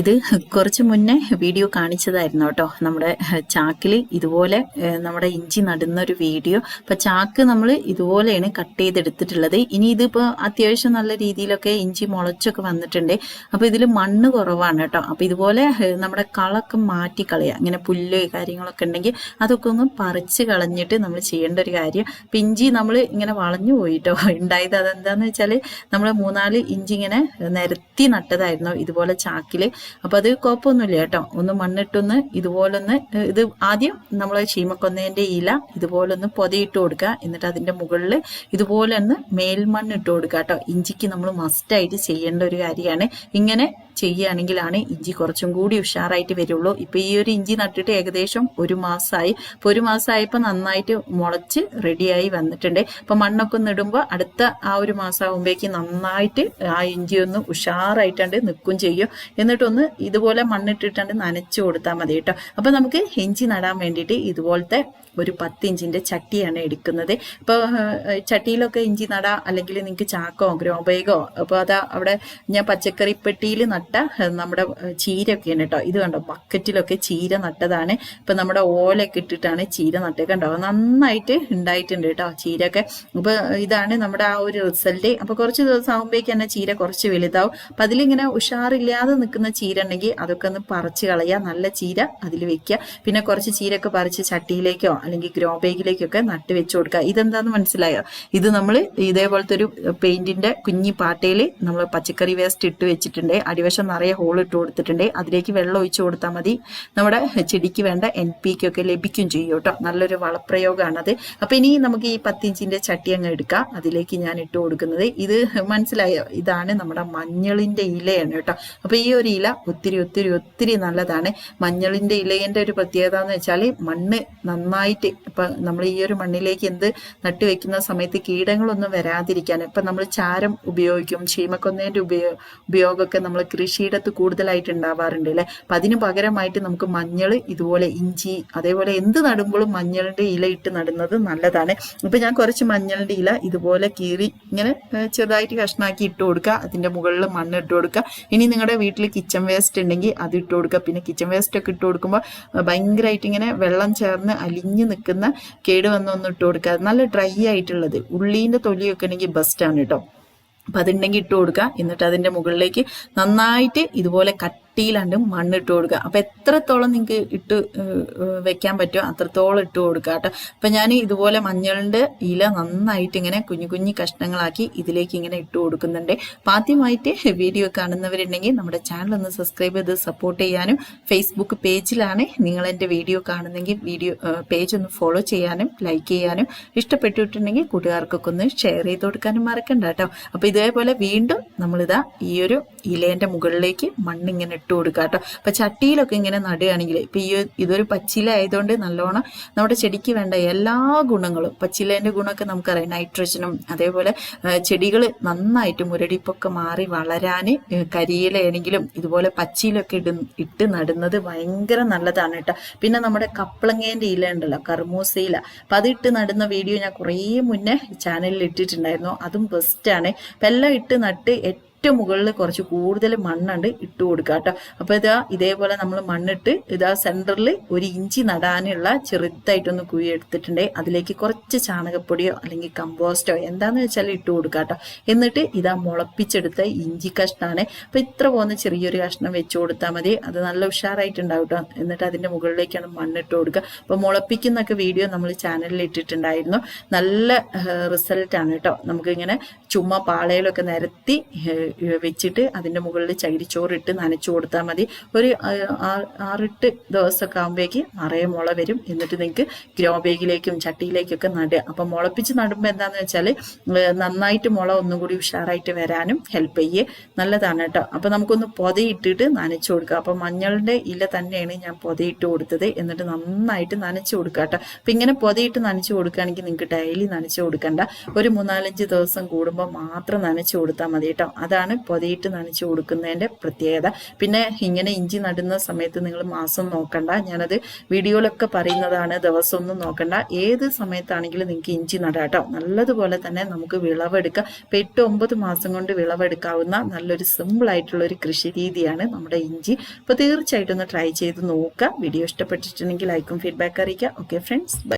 ഇത് കുറച്ച് മുന്നേ വീഡിയോ കാണിച്ചതായിരുന്നു കേട്ടോ. നമ്മുടെ ചാക്കിൽ ഇതുപോലെ നമ്മുടെ ഇഞ്ചി നടുന്ന ഒരു വീഡിയോ. അപ്പം ചാക്ക് നമ്മൾ ഇതുപോലെയാണ് കട്ട് ചെയ്തെടുത്തിട്ടുള്ളത്. ഇനി ഇതിപ്പോൾ അത്യാവശ്യം നല്ല രീതിയിലൊക്കെ ഇഞ്ചി മുളച്ചൊക്കെ വന്നിട്ടുണ്ട്. അപ്പോൾ ഇതിൽ മണ്ണ് കുറവാണ് കേട്ടോ. അപ്പോൾ ഇതുപോലെ നമ്മുടെ കളൊക്കെ മാറ്റി കളയുക ഇങ്ങനെ പുല്ല് കാര്യങ്ങളൊക്കെ ഉണ്ടെങ്കിൽ അതൊക്കെ ഒന്ന് പറിച്ച് കളഞ്ഞിട്ട് നമ്മൾ ചെയ്യേണ്ട ഒരു കാര്യം. അപ്പം ഇഞ്ചി നമ്മൾ ഇങ്ങനെ വളഞ്ഞു പോയിട്ടോ. ഉണ്ടായത് അതെന്താണെന്ന് വെച്ചാൽ നമ്മൾ മൂന്നാൽ ഇഞ്ചി ഇങ്ങനെ നിരത്തി നട്ടതായിരുന്നു ഇതുപോലെ ചാക്കിൽ. അപ്പൊ അത് കുഴപ്പമൊന്നുമില്ല കേട്ടോ. ഒന്ന് മണ്ണിട്ടൊന്ന് ഇതുപോലൊന്ന് ഇത് ആദ്യം നമ്മൾ ചീമക്കൊന്നേന്റെ ഇല ഇതുപോലൊന്ന് പൊതയിട്ട് കൊടുക്കുക. എന്നിട്ട് അതിന്റെ മുകളിൽ ഇതുപോലെ ഒന്ന് മേൽമണ്ണ് ഇട്ട് കൊടുക്കുക കേട്ടോ. ഇഞ്ചിക്ക് നമ്മൾ മസ്റ്റായിട്ട് ചെയ്യേണ്ട ഒരു കാര്യമാണ്. ഇങ്ങനെ ചെയ്യുകയാണെങ്കിലാണ് ഇഞ്ചി കുറച്ചും കൂടി ഉഷാറായിട്ട് വരുള്ളൂ. ഇപ്പൊ ഈ ഒരു ഇഞ്ചി നട്ടിട്ട് ഏകദേശം ഒരു മാസമായി അപ്പൊ ഒരു മാസമായപ്പോൾ നന്നായിട്ട് മുളച്ച് റെഡിയായി വന്നിട്ടുണ്ട്. അപ്പൊ മണ്ണൊക്കെ ഒന്ന് ഇടുമ്പോൾ അടുത്ത ആ ഒരു മാസമാകുമ്പോഴേക്ക് നന്നായിട്ട് ആ ഇഞ്ചി ഒന്ന് ഉഷാറായിട്ടുണ്ട് നിൽക്കും ചെയ്യും. എന്നിട്ടൊന്ന് ഇതുപോലെ മണ്ണിട്ടിട്ടുണ്ട് നനച്ചു കൊടുത്താൽ മതി കേട്ടോ. അപ്പൊ നമുക്ക് ഇഞ്ചി നടാൻ വേണ്ടിയിട്ട് ഇതുപോലത്തെ ഒരു പത്ത് ഇഞ്ചിന്റെ ചട്ടിയാണ് എടുക്കുന്നത്. ഇപ്പോൾ ചട്ടിയിലൊക്കെ ഇഞ്ചി നടാം അല്ലെങ്കിൽ നിങ്ങൾക്ക് ചാക്കോ ഗ്രോബേഗോ അപ്പോൾ അതാ അവിടെ ഞാൻ പച്ചക്കറി പെട്ടിയിൽ നട്ട നമ്മുടെ ചീരയൊക്കെ ഉണ്ട് കേട്ടോ ഇത് കണ്ടോ? ബക്കറ്റിലൊക്കെ ചീര നട്ടതാണ്. ഇപ്പൊ നമ്മുടെ ഓലൊക്കെ ഇട്ടിട്ടാണ് ചീര നട്ടത് കണ്ടോ? നന്നായിട്ട് ഉണ്ടായിട്ടുണ്ട് കേട്ടോ ചീരയൊക്കെ. അപ്പൊ ഇതാണ് നമ്മുടെ ആ ഒരു റിസൾട്ട് അപ്പൊ കുറച്ച് ദിവസം ആകുമ്പോഴേക്ക് തന്നെ ചീര കുറച്ച് വലുതാവും. അപ്പൊ അതിലിങ്ങനെ ഉഷാറില്ലാതെ നിൽക്കുന്ന ചീര ഉണ്ടെങ്കിൽ അതൊക്കെ ഒന്ന് പറിച്ച് കളയുക നല്ല ചീര അതിൽ വെക്കുക പിന്നെ കുറച്ച് ചീരയൊക്കെ പറിച്ച് ചട്ടിയിലേക്കോ അല്ലെങ്കിൽ ഗ്രോ ബാഗിലേക്കൊക്കെ നട്ട് വെച്ച് കൊടുക്കുക ഇതെന്താന്ന് മനസ്സിലായോ? ഇത് നമ്മൾ ഇതേപോലത്തെ ഒരു പെയിന്റിന്റെ കുഞ്ഞി പാട്ടയിൽ നമ്മൾ പച്ചക്കറി വേസ്റ്റ് ഇട്ട് വെച്ചിട്ടുണ്ട്. അടിവശം നിറയെ ഹോൾ ഇട്ട് കൊടുത്തിട്ടുണ്ട്. അതിലേക്ക് വെള്ളം ഒഴിച്ചു കൊടുത്താൽ മതി. നമ്മുടെ ചെടിക്ക് വേണ്ട എൻ പി ഒക്കെ ലഭിക്കും ചെയ്യും കേട്ടോ. നല്ലൊരു വളപ്രയോഗമാണത് അപ്പൊ ഇനി നമുക്ക് ഈ പത്തിഞ്ചിന്റെ ചട്ടി അങ്ങ് എടുക്കാം. അതിലേക്ക് ഞാൻ ഇട്ട് കൊടുക്കുന്നത്. ഇത് മനസ്സിലായോ? ഇതാണ് നമ്മുടെ മഞ്ഞളിന്റെ ഇലയാണ് കേട്ടോ. അപ്പൊ ഈ ഒരു ഇല ഒത്തിരി ഒത്തിരി ഒത്തിരി നല്ലതാണ്. മഞ്ഞളിന്റെ ഇലയുടെ ഒരു പ്രത്യേകത എന്ന് വെച്ചാൽ മണ്ണ് നന്നായിട്ട് ഇപ്പൊ നമ്മൾ ഈ ഒരു മണ്ണിലേക്ക് എന്ത് നട്ടു വെക്കുന്ന സമയത്ത് കീടങ്ങളൊന്നും വരാതിരിക്കാൻ ഇപ്പൊ നമ്മൾ ചാരം ഉപയോഗിക്കും. ചീമക്കൊന്നേന്റെ ഉപയോഗം ഉപയോഗമൊക്കെ നമ്മൾ കൃഷിയിടത്ത് കൂടുതലായിട്ട് ഉണ്ടാവാറുണ്ട് അല്ലെ? അപ്പൊ അതിന് പകരമായിട്ട് നമുക്ക് മഞ്ഞൾ ഇതുപോലെ ഇഞ്ചി അതേപോലെ എന്ത് നടുമ്പോഴും മഞ്ഞളിന്റെ ഇല ഇട്ട് നടുന്നത് നല്ലതാണ്. ഇപ്പൊ ഞാൻ കുറച്ച് മഞ്ഞളിന്റെ ഇല ഇതുപോലെ കീറി ഇങ്ങനെ ചെറുതായിട്ട് കഷ്ണാക്കി ഇട്ട് കൊടുക്കുക. അതിന്റെ മുകളിൽ മണ്ണ് ഇട്ട് കൊടുക്കുക. ഇനി നിങ്ങളുടെ വീട്ടിൽ കിച്ചൺ വേസ്റ്റ് ഉണ്ടെങ്കിൽ അത് ഇട്ട് കൊടുക്കുക. പിന്നെ കിച്ചൺ വേസ്റ്റ് ഒക്കെ ഇട്ട് കൊടുക്കുമ്പോൾ ഭയങ്കരമായിട്ട് ഇങ്ങനെ വെള്ളം ചേർന്ന് അലിഞ്ഞു നിൽക്കുന്ന കേടുവന്നൊന്നും ഇട്ട് കൊടുക്കുക. നല്ല ഡ്രൈ ആയിട്ടുള്ളത്. ഉള്ളീന്റെ തൊലിയൊക്കെ ഉണ്ടെങ്കിൽ ആണ് കേട്ടോ. അപ്പൊ അതുണ്ടെങ്കിൽ ഇട്ട് കൊടുക്കുക എന്നിട്ട് അതിന്റെ മുകളിലേക്ക് നന്നായിട്ട് ഇതുപോലെ കട്ടിയിലാണ്ട് മണ്ണിട്ട് കൊടുക്കുക. അപ്പൊ എത്രത്തോളം നിങ്ങൾക്ക് ഇട്ട് വെക്കാൻ പറ്റുമോ അത്രത്തോളം ഇട്ട് കൊടുക്കുക കേട്ടോ. അപ്പൊ ഞാൻ ഇതുപോലെ മഞ്ഞളിന്റെ ഇല നന്നായിട്ട് ഇങ്ങനെ കുഞ്ഞു കുഞ്ഞു കഷ്ണങ്ങളാക്കി ഇതിലേക്ക് ഇങ്ങനെ ഇട്ട് കൊടുക്കുന്നുണ്ട്. അപ്പൊ ആദ്യമായിട്ട് വീഡിയോ കാണുന്നവരുണ്ടെങ്കിൽ നമ്മുടെ ചാനൽ ഒന്ന് സബ്സ്ക്രൈബ് ചെയ്ത് സപ്പോർട്ട് ചെയ്യാനും ഫേസ്ബുക്ക് പേജിലാണ് നിങ്ങൾ എന്റെ വീഡിയോ കാണുന്നെങ്കിൽ വീഡിയോ പേജ് ഒന്ന് ഫോളോ ചെയ്യാനും ലൈക്ക് ചെയ്യാനും ഇഷ്ടപ്പെട്ടിട്ടുണ്ടെങ്കിൽ കൂട്ടുകാർക്കൊക്കെ ഒന്ന് ഷെയർ ചെയ്ത് കൊടുക്കാനും മറക്കണ്ട കേട്ടോ. അപ്പൊ ഇതേപോലെ വീണ്ടും നമ്മളിതാ ഈ ഒരു ഇലേന്റെ മുകളിലേക്ക് മണ്ണിങ്ങനെ ഇട്ട് കൊടുക്കുക കേട്ടോ. അപ്പം ചട്ടിയിലൊക്കെ ഇങ്ങനെ നടുകയാണെങ്കിൽ ഇപ്പൊ ഈ ഇതൊരു പച്ചില ആയതുകൊണ്ട് നല്ലോണം നമ്മുടെ ചെടിക്ക് വേണ്ട എല്ലാ ഗുണങ്ങളും പച്ചിലേന്റെ ഗുണമൊക്കെ നമുക്കറിയാം. നൈട്രജനും അതേപോലെ ചെടികൾ നന്നായിട്ട് മുരടിപ്പൊക്കെ മാറി വളരാൻ കരിയിലാണെങ്കിലും ഇതുപോലെ പച്ചിലൊക്കെ ഇട ഇട്ട് നടുന്നത് ഭയങ്കര നല്ലതാണ് കേട്ടോ. പിന്നെ നമ്മുടെ കപ്പളങ്ങേന്റെ ഇല ഉണ്ടല്ലോ കർമൂസ ഇല. അപ്പൊ അത് ഇട്ട് നടുന്ന വീഡിയോ ഞാൻ കുറേ മുന്നേ ചാനലിൽ ഇട്ടിട്ടുണ്ടായിരുന്നു. അതും ബെസ്റ്റാണ് അപ്പം എല്ലാം ഇട്ട് നട്ട് ഏറ്റവും മുകളിൽ കുറച്ച് കൂടുതൽ മണ്ണുണ്ട് ഇട്ട് കൊടുക്കുക കേട്ടോ അപ്പൊ ഇതാ ഇതേപോലെ നമ്മൾ മണ്ണിട്ട് ഇതാ സെന്ററിൽ ഒരു ഇഞ്ചി നടാനുള്ള ചെറുതായിട്ടൊന്ന് കുഴി എടുത്തിട്ടുണ്ട്. അതിലേക്ക് കുറച്ച് ചാണകപ്പൊടിയോ അല്ലെങ്കിൽ കമ്പോസ്റ്റോ എന്താന്ന് വെച്ചാൽ ഇട്ട് കൊടുക്കുക കേട്ടോ എന്നിട്ട് ഇതാ മുളപ്പിച്ചെടുത്ത ഇഞ്ചി കഷ്ണാണ്. അപ്പോൾ ഇത്ര പോകുന്ന ചെറിയൊരു കഷ്ണം വെച്ച് കൊടുത്താൽ മതി. അത് നല്ല ഉഷാറായിട്ടുണ്ടാവും കേട്ടോ എന്നിട്ട് അതിന്റെ മുകളിലേക്കാണ് മണ്ണിട്ട് കൊടുക്കുക അപ്പൊ മുളപ്പിക്കുന്നൊക്കെ വീഡിയോ നമ്മൾ ചാനലിൽ ഇട്ടിട്ടുണ്ടായിരുന്നു. നല്ല റിസൾട്ടാണ് കേട്ടോ നമുക്ക് ഇങ്ങനെ ചുമ്മാ പാളയിലൊക്കെ നിരത്തി വെച്ചിട്ട് അതിന്റെ മുകളിൽ ചകിരിച്ചോറിട്ട് നനച്ചു കൊടുത്താൽ മതി. ഒരു ആറിട്ട് ദിവസമൊക്കെ ആകുമ്പോഴേക്ക് നിറയെ മുള വരും. എന്നിട്ട് നിങ്ങൾക്ക് ഗ്രോ ബേഗിലേക്കും ചട്ടിയിലേക്കൊക്കെ നടുക. അപ്പം മുളപ്പിച്ച് നടുമ്പോൾ എന്താണെന്ന് വെച്ചാൽ നന്നായിട്ട് മുള ഒന്നും കൂടി ഉഷാറായിട്ട് വരാനും ഹെൽപ്പ് ചെയ്യേ. നല്ലതാണ് കേട്ടോ. അപ്പം നമുക്കൊന്ന് പൊതയിട്ടിട്ട് നനച്ചു കൊടുക്കുക അപ്പം മഞ്ഞളുടെ ഇല തന്നെയാണ് ഞാൻ പൊതയിട്ട് കൊടുത്തത്. എന്നിട്ട് നന്നായിട്ട് നനച്ചു കൊടുക്കുക കേട്ടോ. അപ്പം ഇങ്ങനെ പൊതയിട്ട് നനച്ചു കൊടുക്കുകയാണെങ്കിൽ നിങ്ങൾക്ക് ഡെയിലി നനച്ചു കൊടുക്കണ്ട. ഒരു മൂന്നാലഞ്ച് ദിവസം കൂടുമ്പോൾ മാത്രം നനച്ചു കൊടുത്താൽ മതി കേട്ടോ. അതാണ് പൊതയിട്ട് നനച്ചു കൊടുക്കുന്നതിന്റെ പ്രത്യേകത. പിന്നെ ഇങ്ങനെ ഇഞ്ചി നടുന്ന സമയത്ത് നിങ്ങൾ മാസം നോക്കണ്ട. ഞാനത് വീഡിയോയിലൊക്കെ പറയുന്നതാണ്. ദിവസം ഒന്നും നോക്കണ്ട. ഏത് സമയത്താണെങ്കിലും നിങ്ങൾക്ക് ഇഞ്ചി നടാം കേട്ടോ. നല്ലതുപോലെ തന്നെ നമുക്ക് വിളവെടുക്കാം. ഇപ്പം എട്ട് ഒമ്പത് മാസം കൊണ്ട് വിളവെടുക്കാവുന്ന നല്ലൊരു സിമ്പിൾ ആയിട്ടുള്ള ഒരു കൃഷി രീതിയാണ് നമ്മുടെ ഇഞ്ചി. അപ്പോൾ തീർച്ചയായിട്ടും ഒന്ന് ട്രൈ ചെയ്ത് നോക്കുക. വീഡിയോ ഇഷ്ടപ്പെട്ടിട്ടുണ്ടെങ്കിൽ ലൈക്കും ഫീഡ്ബാക്ക് അറിയിക്കുക. Okay friends bye